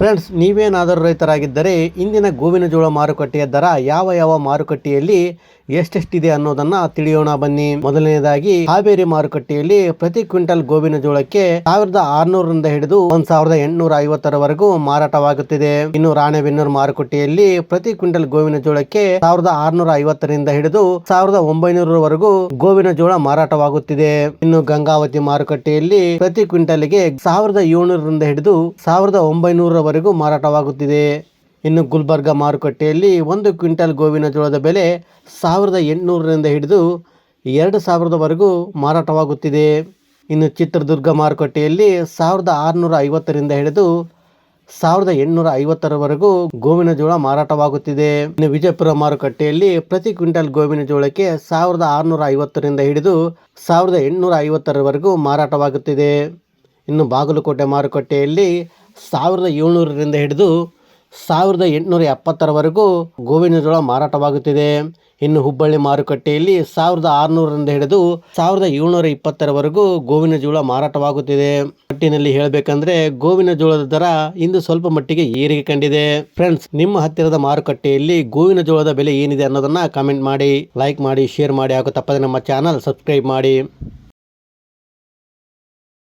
Friends ನೀವೇನಾದರೂ ರೈತರಾಗಿದ್ದರೆ ಇಂದಿನ ಗೋವಿನ ಜೋಳ ಮಾರುಕಟ್ಟೆಯ ದರ ಯಾವ ಯಾವ ಮಾರುಕಟ್ಟೆಯಲ್ಲಿ ಎಷ್ಟೆಷ್ಟಿದೆ ಅನ್ನೋದನ್ನ ತಿಳಿಯೋಣ ಬನ್ನಿ. ಮೊದಲನೇದಾಗಿ, ಹಾವೇರಿ ಮಾರುಕಟ್ಟೆಯಲ್ಲಿ ಪ್ರತಿ ಕ್ವಿಂಟಲ್ ಗೋವಿನ ಜೋಳಕ್ಕೆ ಸಾವಿರದ ಆರ್ನೂರರಿಂದ ಹಿಡಿದು ಒಂದ್ ಸಾವಿರದ ಎಂಟುನೂರ ಐವತ್ತರವರೆಗೂ ಮಾರಾಟವಾಗುತ್ತಿದೆ. ಇನ್ನು ರಾಣೆಬೆನ್ನೂರು ಮಾರುಕಟ್ಟೆಯಲ್ಲಿ ಪ್ರತಿ ಕ್ವಿಂಟಲ್ ಗೋವಿನ ಜೋಳಕ್ಕೆ ಸಾವಿರದ ಆರ್ನೂರ ಐವತ್ತರಿಂದ ಹಿಡಿದು ಸಾವಿರದ ಒಂಬೈನೂರವರೆಗೂ ಗೋವಿನ ಜೋಳ ಮಾರಾಟವಾಗುತ್ತಿದೆ. ಇನ್ನು ಗಂಗಾವತಿ ಮಾರುಕಟ್ಟೆಯಲ್ಲಿ ಪ್ರತಿ ಕ್ವಿಂಟಲ್ಗೆ ಸಾವಿರದ ಏಳ್ನೂರರಿಂದ ಹಿಡಿದು ಸಾವಿರದ ಒಂಬೈನೂರವರೆಗೂ ಮಾರಾಟವಾಗುತ್ತಿದೆ. ಇನ್ನು ಗುಲ್ಬರ್ಗ ಮಾರುಕಟ್ಟೆಯಲ್ಲಿ ಒಂದು ಕ್ವಿಂಟಲ್ ಗೋವಿನ ಜೋಳದ ಬೆಲೆ ಸಾವಿರದ ಎಂಟುನೂರರಿಂದ ಹಿಡಿದು ಎರಡು ಸಾವಿರದವರೆಗೂ ಮಾರಾಟವಾಗುತ್ತಿದೆ. ಇನ್ನು ಚಿತ್ರದುರ್ಗ ಮಾರುಕಟ್ಟೆಯಲ್ಲಿ ಸಾವಿರದ ಆರುನೂರ ಐವತ್ತರಿಂದ ಹಿಡಿದು ಸಾವಿರದ ಎಂಟುನೂರ ಐವತ್ತರವರೆಗೂ ಗೋವಿನ ಜೋಳ ಮಾರಾಟವಾಗುತ್ತಿದೆ. ಇನ್ನು ವಿಜಯಪುರ ಮಾರುಕಟ್ಟೆಯಲ್ಲಿ ಪ್ರತಿ ಕ್ವಿಂಟಲ್ ಗೋವಿನ ಜೋಳಕ್ಕೆ ಸಾವಿರದ ಆರುನೂರ ಐವತ್ತರಿಂದ ಹಿಡಿದು ಸಾವಿರದ ಎಂಟುನೂರ ಐವತ್ತರವರೆಗೂ ಮಾರಾಟವಾಗುತ್ತಿದೆ. ಇನ್ನು ಬಾಗಲಕೋಟೆ ಮಾರುಕಟ್ಟೆಯಲ್ಲಿ ಸಾವಿರದ ಏಳ್ನೂರರಿಂದ ಹಿಡಿದು ಸಾವಿರದ ಎಂಟುನೂರ ಎಪ್ಪತ್ತರವರೆಗೂ ಗೋವಿನ ಜೋಳ ಮಾರಾಟವಾಗುತ್ತಿದೆ. ಇನ್ನು ಹುಬ್ಬಳ್ಳಿ ಮಾರುಕಟ್ಟೆಯಲ್ಲಿ ಸಾವಿರದ ಆರುನೂರರಿಂದ ಹಿಡಿದು ಸಾವಿರದ ಏಳ್ನೂರ ಇಪ್ಪತ್ತರವರೆಗೂ ಗೋವಿನ ಜೋಳ ಮಾರಾಟವಾಗುತ್ತಿದೆ. ಒಟ್ಟಿನಲ್ಲಿ ಹೇಳಬೇಕಂದ್ರೆ ಗೋವಿನ ಜೋಳದ ದರ ಇಂದು ಸ್ವಲ್ಪ ಮಟ್ಟಿಗೆ ಏರಿಕೆ ಕಂಡಿದೆ. ಫ್ರೆಂಡ್ಸ್, ನಿಮ್ಮ ಹತ್ತಿರದ ಮಾರುಕಟ್ಟೆಯಲ್ಲಿ ಗೋವಿನ ಜೋಳದ ಬೆಲೆ ಏನಿದೆ ಅನ್ನೋದನ್ನ ಕಾಮೆಂಟ್ ಮಾಡಿ, ಲೈಕ್ ಮಾಡಿ, ಶೇರ್ ಮಾಡಿ, ಹಾಗೂ ತಪ್ಪದೆ ನಮ್ಮ ಚಾನಲ್ ಸಬ್ಸ್ಕ್ರೈಬ್ ಮಾಡಿ.